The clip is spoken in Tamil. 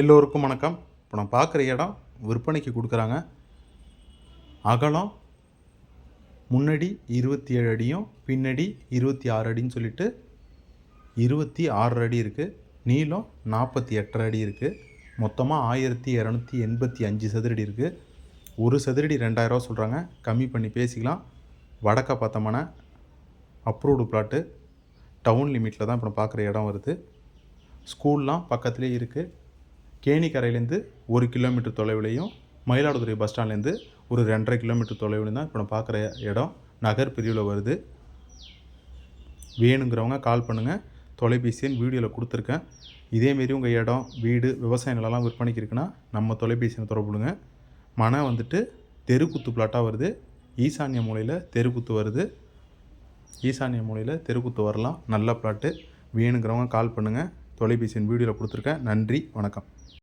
எல்லோருக்கும் வணக்கம். இப்போ நான் பார்க்குற இடம் விற்பனைக்கு கொடுக்குறாங்க. அகலம் முன்னாடி இருபத்தி ஏழு அடியும் பின்னாடி இருபத்தி ஆறு அடின்னு சொல்லிட்டு இருபத்தி ஆறு அடி இருக்குது நீளம் நாற்பத்தி எட்டரை அடி இருக்குது மொத்தமாக ஆயிரத்தி இரநூத்தி எண்பத்தி அஞ்சு சதுரடி இருக்குது ஒரு சதுரடி ரெண்டாயிரரூவா சொல்கிறாங்க கம்மி பண்ணி பேசிக்கலாம். வடக்க பார்த்தோம்னா அப்ரூவ்டு பிளாட்டு. டவுன் லிமிட்டில் தான் இப்போ பார்க்குற இடம் வருது. ஸ்கூல்லாம் பக்கத்துலேயே இருக்குது கேணிக்கரையிலேருந்து ஒரு கிலோமீட்டர் தொலைவிலையும் மயிலாடுதுறை பஸ் ஸ்டாண்ட்லேருந்து ஒரு ரெண்டரை கிலோமீட்டர் தொலைவுலையும் தான் இப்போ நான் பார்க்குற இடம். நகர் பிரிவில் வருது. வேணுங்கிறவங்க கால் பண்ணுங்கள் தொலைபேசி எண் வீடியோவில் கொடுத்துருக்கேன். இதேமாரி உங்கள் இடம் வீடு விவசாய நிலம்லாம் விற்பனைக்கு இருக்குன்னா நம்ம தொலைபேசியில் தொடர்புடுங்க மனை வந்துட்டு தெருக்குத்து பிளாட்டாக வருது. ஈசானிய மூலையில் தெருக்குத்து வருது. ஈசானிய மூலையில் தெருக்குத்து வரலாம். நல்ல பிளாட்டு வேணுங்கிறவங்க கால் பண்ணுங்கள் தொலைபேசியின் வீடியோவில் கொடுத்துருக்கேன் நன்றி வணக்கம்.